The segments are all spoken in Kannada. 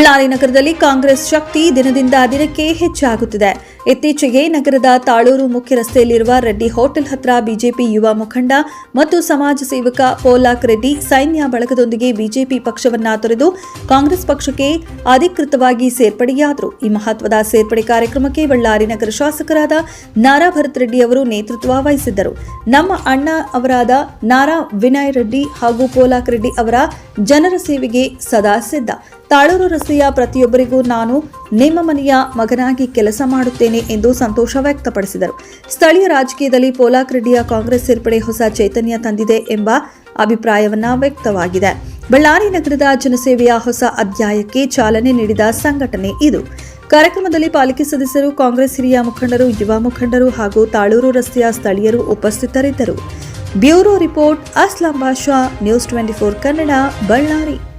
ಬಳ್ಳಾರಿ ನಗರದಲ್ಲಿ ಕಾಂಗ್ರೆಸ್ ಶಕ್ತಿ ದಿನದಿಂದ ದಿನಕ್ಕೆ ಹೆಚ್ಚಾಗುತ್ತಿದೆ. ಇತ್ತೀಚೆಗೆ ನಗರದ ತಾಳೂರು ಮುಖ್ಯ ರಸ್ತೆಯಲ್ಲಿರುವ ರೆಡ್ಡಿ ಹೋಟೆಲ್ ಹತ್ರ ಬಿಜೆಪಿ ಯುವ ಮುಖಂಡ ಮತ್ತು ಸಮಾಜ ಸೇವಕ ಪೋಲಾಕ್ ರೆಡ್ಡಿ ಸೈನ್ಯ ಬಳಗದೊಂದಿಗೆ ಬಿಜೆಪಿ ಪಕ್ಷವನ್ನ ತೊರೆದು ಕಾಂಗ್ರೆಸ್ ಪಕ್ಷಕ್ಕೆ ಅಧಿಕೃತವಾಗಿ ಸೇರ್ಪಡೆಯಾದರು. ಈ ಮಹತ್ವದ ಸೇರ್ಪಡೆ ಕಾರ್ಯಕ್ರಮಕ್ಕೆ ಬಳ್ಳಾರಿ ನಗರ ಶಾಸಕರಾದ ನಾರಾ ಭರತ್ ರೆಡ್ಡಿ ಅವರು ನೇತೃತ್ವ ವಹಿಸಿದ್ದರು. ನಮ್ಮ ಅಣ್ಣ ಅವರಾದ ನಾರಾ ವಿನಯ್ ರೆಡ್ಡಿ ಹಾಗೂ ಪೋಲಾಕ್ ರೆಡ್ಡಿ ಅವರ ಜನರ ಸೇವೆಗೆ ಸದಾ ಸಿದ್ಧ. ತಾಳೂರು ರಸ್ತೆಯ ಪ್ರತಿಯೊಬ್ಬರಿಗೂ ನಾನು ನಿಮ್ಮ ಮನೆಯ ಮಗನಾಗಿ ಕೆಲಸ ಮಾಡುತ್ತೇನೆ. ಎಂದು ಸಂತೋಷ ವ್ಯಕ್ತಪಡಿಸಿದರು. ಸ್ಥಳೀಯ ರಾಜಕೀಯದಲ್ಲಿ ಪೋಲಾಕ್ ಕಾಂಗ್ರೆಸ್ ಸೇರ್ಪಡೆ ಹೊಸ ಚೈತನ್ಯ ತಂದಿದೆ ಎಂಬ ಅಭಿಪ್ರಾಯವನ್ನ ವ್ಯಕ್ತವಾಗಿದೆ. ಬಳ್ಳಾರಿ ನಗರದ ಜನಸೇವೆಯ ಹೊಸ ಅಧ್ಯಾಯಕ್ಕೆ ಚಾಲನೆ ನೀಡಿದ ಸಂಘಟನೆ ಇದು. ಕಾರ್ಯಕ್ರಮದಲ್ಲಿ ಪಾಲಿಕೆ ಸದಸ್ಯರು, ಕಾಂಗ್ರೆಸ್ ಹಿರಿಯ ಮುಖಂಡರು, ಯುವ ಮುಖಂಡರು ಹಾಗೂ ತಾಳೂರು ರಸ್ತೆಯ ಸ್ಥಳೀಯರು ಉಪಸ್ಥಿತರಿದ್ದರು. Bureau report Aslam Basha news twenty four Kannada, Ballari.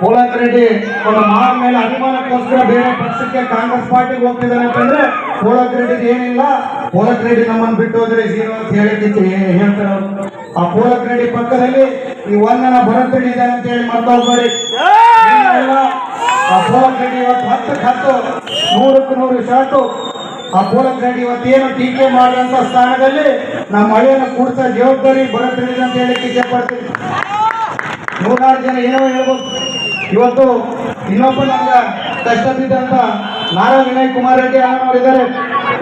Polak Reddy ಒಂದು ಮಾಡ ಮೇಲೆ ಅಭಿಮಾನಕ್ಕೋಸ್ಕರ ಬೇರೆ ಪಕ್ಷಕ್ಕೆ ಕಾಂಗ್ರೆಸ್ ಪಾರ್ಟಿಗೆ ಹೋಗ್ತಿದ್ದಾನೆ ಅಂತಂದ್ರೆ ಪೋಲಾಕ್ ರೆಡ್ಡಿ ಏನಿಲ್ಲ. ಪೋಲಾಕ್ ರೆಡ್ಡಿ ನಮ್ಮನ್ನು ಬಿಟ್ಟು ಹೋದ್ರೆ ಜೀರೋ ಅಂತ ಹೇಳಿಕ್ಕೆ ಹೇಳ್ತಾರೆ ಆ ಪೋಲಾಕ್ ರೆಡ್ಡಿ ಪಕ್ಕದಲ್ಲಿ ಈ ಒಂದನ ಭರತ್ ರೆಡ್ಡಿ ಇದ್ದಾನೆ ಅಂತ ಹೇಳಿ ಏನಿಲ್ಲ, ಆ ಪೋಲಾಕ್ ರೆಡ್ಡಿ ಇವತ್ತು ಹತ್ತಕ್ಕೆ ಹತ್ತು ನೂರಕ್ಕೆ ನೂರು ಶಾಟು. ಆ ಪೋಲಕ್ ರೆಡ್ಡಿ ಇವತ್ತೇನು ಟೀಕೆ ಮಾಡಿದಂತ ಸ್ಥಾನದಲ್ಲಿ ನಮ್ಮ ಮಳೆಯನ್ನು ಕೂಡ್ತಾ ಜವಾಬ್ದಾರಿ ಭರತ್ ರೆಡ್ಡಿ ಅಂತ ಹೇಳಿಕ್ಕೆ ಇಷ್ಟಪಡ್ತೀನಿ ಪಡ್ತೀನಿ. ನೂರಾರು ಜನ ಏನೋ ಹೇಳ್ಬೋದು. ಇವತ್ತು ಇನ್ನೊಬ್ಬ ನಮ್ಮ ಕಷ್ಟ ನಾರಾ ವಿನಯ್ ಕುಮಾರ್ ರೆಡ್ಡಿ ಅಣ್ಣನವ್ರು ಇದ್ದಾರೆ.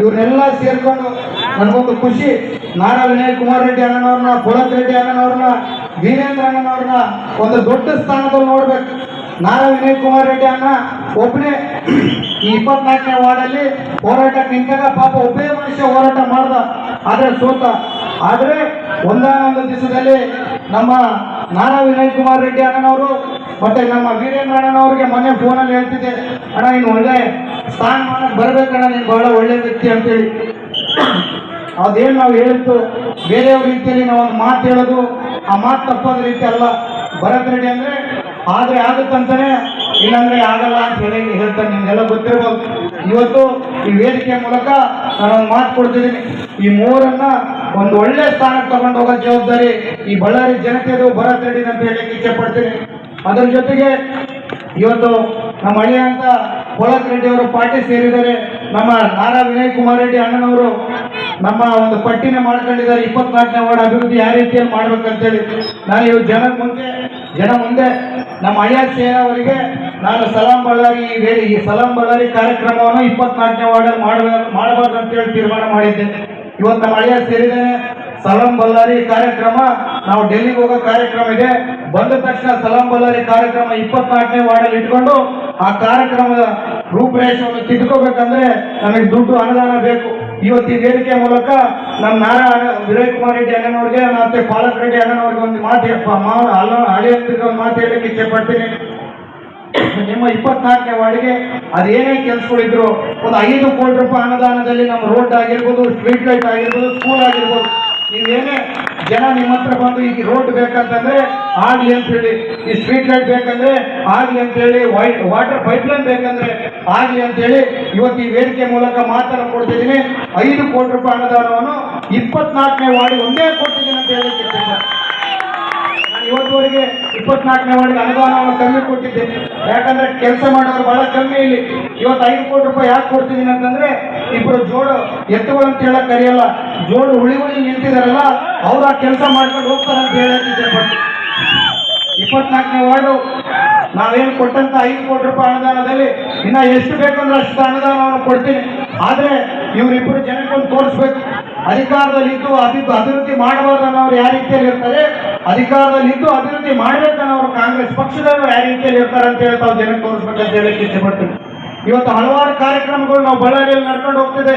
ಇವ್ರನ್ನೆಲ್ಲ ಸೇರ್ಕೊಂಡು ನನಗೊಂದು ಖುಷಿ. ನಾರಾ ವಿನಯ್ ಕುಮಾರ್ ರೆಡ್ಡಿ ಅಣ್ಣನವ್ರನ್ನ ಪುಳತ್ ರೆಡ್ಡಿ ಅಣ್ಣನವ್ರನ್ನ, ವೀರೇಂದ್ರ ಅಣ್ಣನವ್ರನ್ನ ಒಂದು ದೊಡ್ಡ ಸ್ಥಾನದಲ್ಲಿ ನೋಡ್ಬೇಕು. ನಾರಾ ವಿನಯ್ ಕುಮಾರ್ ರೆಡ್ಡಿ ಅಣ್ಣ ಒಬ್ಬನೇ ಈ ಇಪ್ಪತ್ನಾಲ್ಕನೇ ವಾರ್ಡಲ್ಲಿ ಹೋರಾಟ ನಿಂತಾಗ ಪಾಪ ಒಬ್ಬೇ ಮನುಷ್ಯ ಹೋರಾಟ ಮಾಡ್ದ. ಆದರೆ ಸೋತ. ಆದರೆ ಒಂದಾನೊಂದು ದಿವಸದಲ್ಲಿ ನಮ್ಮ ನಾರಾ ವಿನಯ್ ಕುಮಾರ್ ರೆಡ್ಡಿ ಅಣ್ಣನವರು ಮತ್ತೆ ನಮ್ಮ ವೀರೇಂದ್ರ ಅಣ್ಣನವ್ರಿಗೆ ಮೊನ್ನೆ ಫೋನಲ್ಲಿ ಹೇಳ್ತಿದ್ದೆ, ಅಣ್ಣ, ನೀನು ಒಳ್ಳೆ ಸ್ಥಾನಮಾನಕ್ಕೆ ಬರ್ಬೇಕಣ್ಣ, ನೀನು ಬಹಳ ಒಳ್ಳೆ ವ್ಯಕ್ತಿ ಅಂತೇಳಿ. ಅದೇನು ನಾವು ಹೇಳ್ತು ಬೇರೆಯವ್ರ ರೀತಿಯಲ್ಲಿ ನಾವು ಒಂದು ಮಾತು ಹೇಳೋದು, ಆ ಮಾತು ತಪ್ಪೋದ ರೀತಿ ಅಲ್ಲ. ಭರತ್ ರೆಡ್ಡಿ ಅಂದ್ರೆ, ಆದ್ರೆ ಆಗುತ್ತಂತಾನೆ, ಇಲ್ಲಾಂದ್ರೆ ಆಗಲ್ಲ ಅಂತ ಹೇಳಿ ಹೇಳ್ತಾನೆ ನಿಮ್ಗೆಲ್ಲ ಗೊತ್ತಿರ್ಬೋದು. ಇವತ್ತು ಈ ವೇದಿಕೆ ಮೂಲಕ ನಾನು ಮಾತು ಕೊಡ್ತಿದ್ದೀನಿ. ಈ ಮೂರನ್ನ ಒಂದು ಒಳ್ಳೆ ಸ್ಥಾನಕ್ಕೆ ತಗೊಂಡು ಹೋಗೋ ಜವಾಬ್ದಾರಿ ಈ ಬಳ್ಳಾರಿ ಜನತೆದು ಭರತ್ ರೆಡ್ಡಿ ಅಂತ ಹೇಳಿ ಇಚ್ಛೆ ಪಡ್ತೀನಿ. ಅದರ ಜೊತೆಗೆ ಇವತ್ತು ನಮ್ಮ ಅಳಿಯ ಅಂತ ಪೊಳಕ್ ರೆಡ್ಡಿ ಅವರು ಪಾರ್ಟಿ ಸೇರಿದ್ದಾರೆ. ನಮ್ಮ ನಾರಾ ವಿನಯ್ ಕುಮಾರ್ ರೆಡ್ಡಿ ಅಣ್ಣನವರು ನಮ್ಮ ಒಂದು ಪಟ್ಟಿನ ಮಾಡ್ಕೊಂಡಿದ್ದಾರೆ. ಇಪ್ಪತ್ನಾಲ್ಕನೇ ವಾರ್ಡ್ ಅಭಿವೃದ್ಧಿ ಯಾವ ರೀತಿಯಲ್ಲಿ ಮಾಡ್ಬೇಕಂತೇಳಿ. ನಾನು ಇವತ್ತು ಜನ ಮುಂದೆ ಜನ ಮುಂದೆ ನಮ್ಮ ಅಳಿಯ ಸೇನ ನಾನು ಸಲಾಂ ಬಳ್ಳಾರಿ ಈ ವೇ- ಈ ಸಲಾಂ ಬಳ್ಳಾರಿ ಕಾರ್ಯಕ್ರಮವನ್ನು ಇಪ್ಪತ್ನಾಲ್ಕನೇ ವಾರ್ಡಲ್ಲಿ ಮಾಡಬಾರ್ದು ಅಂತೇಳಿ ತೀರ್ಮಾನ ಮಾಡಿದ್ದೇನೆ ಇವತ್ತು ನಮ್ಮ ಅಳಿಯ ಸೇರಿದ್ದೇನೆ. ಸಲಾಂ ಬಲ್ಲಾರಿ ಕಾರ್ಯಕ್ರಮ, ನಾವು ಡೆಲ್ಲಿಗೆ ಹೋಗೋ ಕಾರ್ಯಕ್ರಮ ಇದೆ. ಬಂದ ತಕ್ಷಣ ಸಲಂ ಬಲ್ಲಾರಿ ಕಾರ್ಯಕ್ರಮ ಇಪ್ಪತ್ನಾಲ್ಕನೇ ವಾರ್ಡಲ್ಲಿ ಇಟ್ಕೊಂಡು ಆ ಕಾರ್ಯಕ್ರಮದ ರೂಪುರೇಷವನ್ನು ತಿದ್ಕೋಬೇಕಂದ್ರೆ ನಮಗೆ ದುಡ್ಡು ಅನುದಾನ ಬೇಕು. ಇವತ್ತು ಈ ವೇದಿಕೆ ಮೂಲಕ ನಮ್ಮ ನಾರಾ ವಿನಯ್ ಕುಮಾರ್ ರೆಡ್ಡಿ ಅಣ್ಣನವ್ರಿಗೆ, ಮತ್ತೆ ಪಾಲಕ್ ರೆಡ್ಡಿ ಅಣ್ಣನವ್ರಿಗೆ ಒಂದು ಮಾತು ಹೇಳ- ಮಾವ ಅಲ್ಲ ಹಳೆಯಂತ್ರಿಗೆ ಒಂದು ಮಾತು ಹೇಳಕ್ಕೆ ಇಚ್ಛೆ ಪಡ್ತೀನಿ ನಿಮ್ಮ ಇಪ್ಪತ್ನಾಲ್ಕನೇ ವಾರ್ಡ್ಗೆ ಅದೇನೇ ಕೆಲಸಗಳಿದ್ರು ಒಂದು ಐದು ಕೋಟಿ ರೂಪಾಯಿ ಅನುದಾನದಲ್ಲಿ ನಮ್ಮ ರೋಡ್ ಆಗಿರ್ಬೋದು, ಸ್ಟ್ರೀಟ್ ಲೈಟ್ ಆಗಿರ್ಬೋದು, ಸ್ಕೂಲ್ ಆಗಿರ್ಬೋದು ನೀವೇನೇ ಜನ ನಿಮ್ಮ ಹತ್ರ ಬಂದು ಈಗ ರೋಡ್ ಬೇಕಂತಂದ್ರೆ ಆಗ್ಲಿ ಅಂತ ಹೇಳಿ ಈ ಸ್ಟ್ರೀಟ್ ಲೈಟ್ ಬೇಕಂದ್ರೆ ಆಗ್ಲಿ ಅಂತ ಹೇಳಿ ವೈಟ್ ವಾಟರ್ ಪೈಪ್ಲೈನ್ ಬೇಕಂದ್ರೆ ಆಗ್ಲಿ ಅಂತ ಹೇಳಿ ಇವತ್ತು ಈ ವೇದಿಕೆ ಮೂಲಕ ಮಾತನ್ನು ಕೊಡ್ತಿದ್ದೀನಿ ಐದು ಕೋಟಿ ರೂಪಾಯಿ ಅನುದಾನವನ್ನು ಇಪ್ಪತ್ನಾಲ್ಕನೇ ವಾರ್ಡ್ ಒಂದೇ ಕೊಡ್ತಿದ್ದೀನಿ ಅಂತ ಹೇಳಿ ನಾನು ಇವತ್ತುವರೆಗೆ ಇಪ್ಪತ್ನಾಲ್ಕನೇ ವಾರ್ಡ್ಗೆ ಅನುದಾನವನ್ನು ಕಮ್ಮಿ ಕೊಟ್ಟಿದ್ದೆ ಯಾಕಂದ್ರೆ ಕೆಲಸ ಮಾಡೋರು ಬಹಳ ಕಮ್ಮಿ ಇಲ್ಲಿ. ಇವತ್ತು ಐದು ಕೋಟಿ ರೂಪಾಯಿ ಯಾಕೆ ಕೊಡ್ತಿದ್ದೀನಿ ಅಂತಂದ್ರೆ ಇಬ್ಬರು ಜೋಡು ಎತ್ತುಗಳು ಅಂತ ಹೇಳಕ್ ಕರೆಯಲ್ಲ, ಜೋಡು ಉಳಿ ಉಳಿ ನಿಂತಿದಾರಲ್ಲ, ಅವ್ರು ಆ ಕೆಲಸ ಮಾಡ್ಕೊಂಡು ಹೋಗ್ತಾರೆ ಅಂತ ಪಡ್ತೀನಿ ಇಪ್ಪತ್ನಾಲ್ಕನೇ ವಾರ್ಡು ನಾವೇನು ಕೊಟ್ಟಂತ ಐದು ಕೋಟಿ ರೂಪಾಯಿ ಅನುದಾನದಲ್ಲಿ ಇನ್ನ ಎಷ್ಟು ಬೇಕಂದ್ರೆ ಅಷ್ಟು ಅನುದಾನವನ್ನು ಕೊಡ್ತೀನಿ. ಆದ್ರೆ ಇವರಿಬ್ಬರು ಜನಕ್ಕೊಂದು ತೋರಿಸ್ಬೇಕು. ಅಧಿಕಾರದಲ್ಲಿದ್ದು ಅಭಿ ಅಭಿವೃದ್ಧಿ ಮಾಡಬಾರ್ದು ಅನ್ನೋರು ಯಾವ ರೀತಿಯಲ್ಲಿ ಇರ್ತಾರೆ ಅಧಿಕಾರದಲ್ಲಿದ್ದು ಅಭಿವೃದ್ಧಿ ಮಾಡ್ಬೇಕನ್ನೋರು ಕಾಂಗ್ರೆಸ್ ಪಕ್ಷದವರು ಯಾವ ರೀತಿಯಲ್ಲಿ ಇರ್ತಾರೆ ಅಂತ ಹೇಳಿ ತಾವು ಜನಕ್ಕೆ ತೋರಿಸ್ಬೇಕಂತ ಹೇಳಕ್ಕೆ ಇಷ್ಟಪಡ್ತೀವಿ ಇವತ್ತು ಹಲವಾರು ಕಾರ್ಯಕ್ರಮಗಳು ನಾವು ಬಳ್ಳಾರಿಯಲ್ಲಿ ನಡ್ಕೊಂಡು ಹೋಗ್ತಿದೆ.